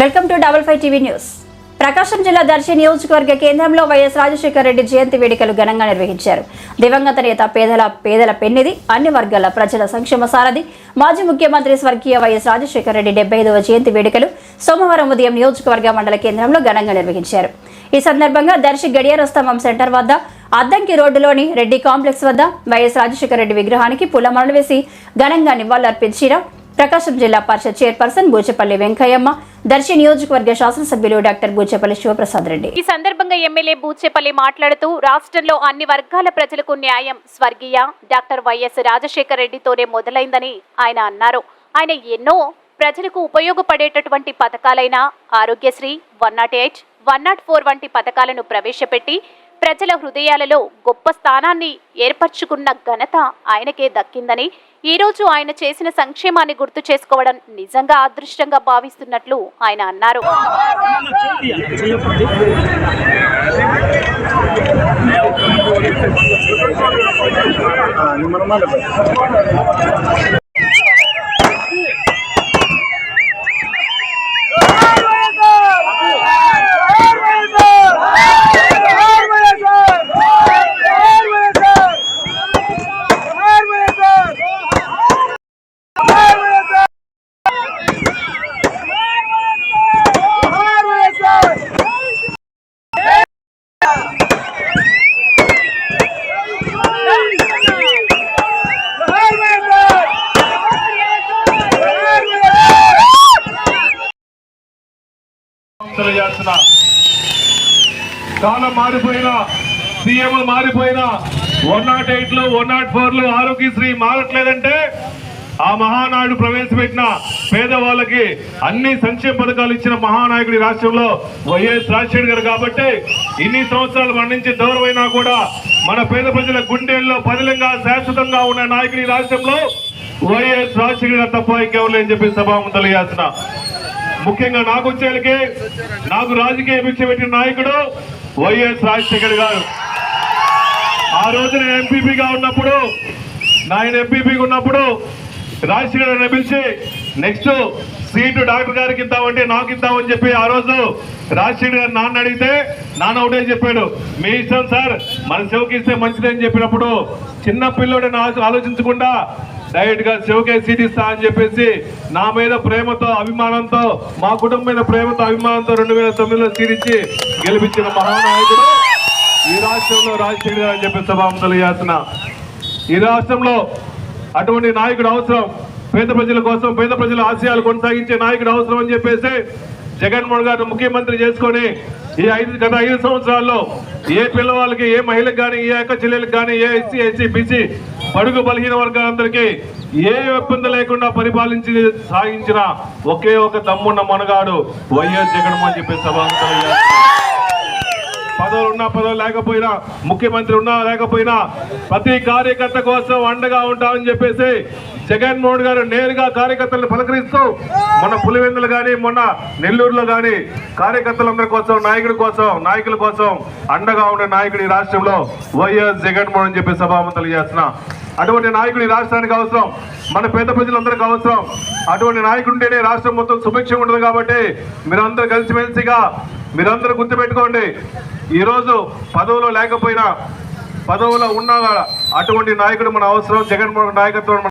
Welcome to double five TV news. Prakasam జిల్లా దర్శి నియోజకవర్గ కేంద్రంలో వైఎస్ రాజశేఖర రెడ్డి జయంతి వేడుకలు ఘనంగా నిర్వహించారు. దివంగత నేత పేదల పేదల పెన్నిది అన్ని వర్గాల ప్రజల సంక్షేమ సారథి మాజీ ముఖ్యమంత్రి స్వర్గీయ వైఎస్ రాజశేఖర రెడ్డి డెబ్బై ఐదవ జయంతి వేడుకలు సోమవారం ఉదయం నియోజకవర్గ మండల కేంద్రంలో ఘనంగా నిర్వహించారు. ఈ సందర్భంగా దర్శి గడియార స్తంభం సెంటర్ వద్ద అద్దంకి రోడ్డులోని రెడ్డి కాంప్లెక్స్ వద్ద వైఎస్ రాజశేఖర రెడ్డి విగ్రహానికి పూలమాలలు వేసి ఘనంగా నివాళులర్పించిన ప్రకాశం జిల్లా పరిషత్ చైర్పర్సన్ బూచపల్లి వెంకయ్యమ్మ దర్శి నియోజకవర్గ శాసనసభ్యులు డాక్టర్ బూచపల్లి శివప్రసాద్ రెడ్డి. ఈ సందర్భంగా ఎమ్మెల్యే బూచేపల్లి మాట్లాడుతూ రాష్ట్రంలో అన్ని వర్గాల ప్రజలకు న్యాయం స్వర్గీయ డాక్టర్ వైఎస్ రాజశేఖర రెడ్డితోనే మొదలైందని ఆయన అన్నారు. ఆయన ఎన్నో ప్రజలకు ఉపయోగపడేటటువంటి పథకాలైన Aarogyasri one nought eight one nought four వంటి పథకాలను ప్రవేశపెట్టి ప్రజల హృదయాలలో గొప్ప స్థానాన్ని ఏర్పరచుకున్న ఘనత ఆయనకే దక్కిందని ఈ రోజు ఆయన చేసిన సంక్షేమాన్ని గుర్తు చేసుకోవడం నిజంగా అదృష్టంగా భావిస్తున్నట్లు ఆయన అన్నారు. తెలియజేస్తున్నా. కాలం మారిపోయినా సీఎంలు మారిపోయినా వన్ నాట్ ఎయిట్లో వన్ నాట్ ఫోర్లో ఆరోగ్యశ్రీ మారట్లేదంటే ఆ మహానాయుడు ప్రవేశపెట్టిన పేదవాళ్ళకి అన్ని సంక్షేమ పథకాలు ఇచ్చిన మహానాయకుడి రాష్ట్రంలో వైఎస్ రాజశేఖర్ గారు కాబట్టి ఇన్ని సంవత్సరాలు మన నుంచి దూరమైనా కూడా మన పేద ప్రజల గుండెల్లో పదిలంగా శాశ్వతంగా ఉన్న నాయకుడి రాష్ట్రంలో వైఎస్ రాజశేఖర్ గారు తప్ప ఇంకెవరు లేని చెప్పి సభాము తెలియజేస్తున్నా. ముఖ్యంగా నాకు వచ్చేళ్ళకి నాకు రాజకీయ భిక్ష పెట్టిన నాయకుడు వైఎస్ రాజశేఖర్ గారు. ఆ రోజు నేను ఎంపీపీగా ఉన్నప్పుడు నాయన ఎంపీపీగా ఉన్నప్పుడు రాజశేఖర్ గారిని పిలిచి నెక్స్ట్ సీటు డాక్టర్ గారికి ఇద్దామంటే నాకు ఇద్దామని చెప్పి ఆ రోజు రాజశేఖర్ గారు నాన్న అడిగితే నాన్న ఒకటే చెప్పాడు మీ ఇష్టం సార్ మన సేవకి ఇస్తే మంచిదని చెప్పినప్పుడు చిన్న పిల్లోడని ఆలోచించకుండా డైరెక్ట్గా శివకే సీట్ ఇస్తా అని చెప్పేసి నా మీద ప్రేమతో అభిమానంతో మా కుటుంబం మీద ప్రేమతో అభిమానంతో రెండు వేల తొమ్మిదిలో సీట్ ఇచ్చి గెలిపించిన మహానాయకుడు ఈ రాష్ట్రంలో రాజశేఖర్ గారు అని చెప్పి సభాము తెలియజేస్తున్నా. ఈ రాష్ట్రంలో అటువంటి నాయకుడు అవసరం. పేద ప్రజల కోసం పేద ప్రజల ఆశయాలు కొనసాగించే నాయకుడు అవసరం అని చెప్పేసి జగన్మోహన్ గారు ముఖ్యమంత్రి చేసుకొని ఈ ఐదు గత ఐదు సంవత్సరాల్లో ఏ పిల్లవాళ్ళకి ఏ మహిళకు కానీ ఏ అక్క చెల్లెలకు కానీ ఏ ఎస్సీ ఎస్సీ బీసీ పడుగు బలహీన వర్గాలందరికీ ఏ ఇబ్బంది లేకుండా పరిపాలించి సాగించిన ఒకే ఒక తమ్మున్న మనగాడు వైఎస్ జగన్మోహన్ చెప్పి సభ పదవులు ఉన్నా పదవులు లేకపోయినా ముఖ్యమంత్రి ఉన్నా లేకపోయినా ప్రతి కార్యకర్త కోసం అండగా ఉంటామని చెప్పేసి జగన్మోహన్ గారు నేరుగా కార్యకర్తలను పలకరిస్తూ మొన్న పులివెందులు కానీ మొన్న నెల్లూరులో కానీ కార్యకర్తలందరి కోసం నాయకుడి కోసం నాయకుల కోసం అండగా ఉండే నాయకుడు రాష్ట్రంలో వైఎస్ జగన్మోహన్ చెప్పి సభాము చేస్తున్నా. అటువంటి నాయకుడు ఈ రాష్ట్రానికి అవసరం. మన పేద ప్రజలందరికీ అవసరం. అటువంటి నాయకుడు ఉంటేనే రాష్ట్రం మొత్తం సుభిక్షంగా ఉంటుంది కాబట్టి మీరందరూ కలిసిమెలిసిగా మీరందరూ గుర్తుపెట్టుకోండి. ఈరోజు పదవులో లేకపోయినా పదవులో ఉన్నా అటువంటి నాయకుడు మన అవసరం జగన్మోహన్ నాయకత్వం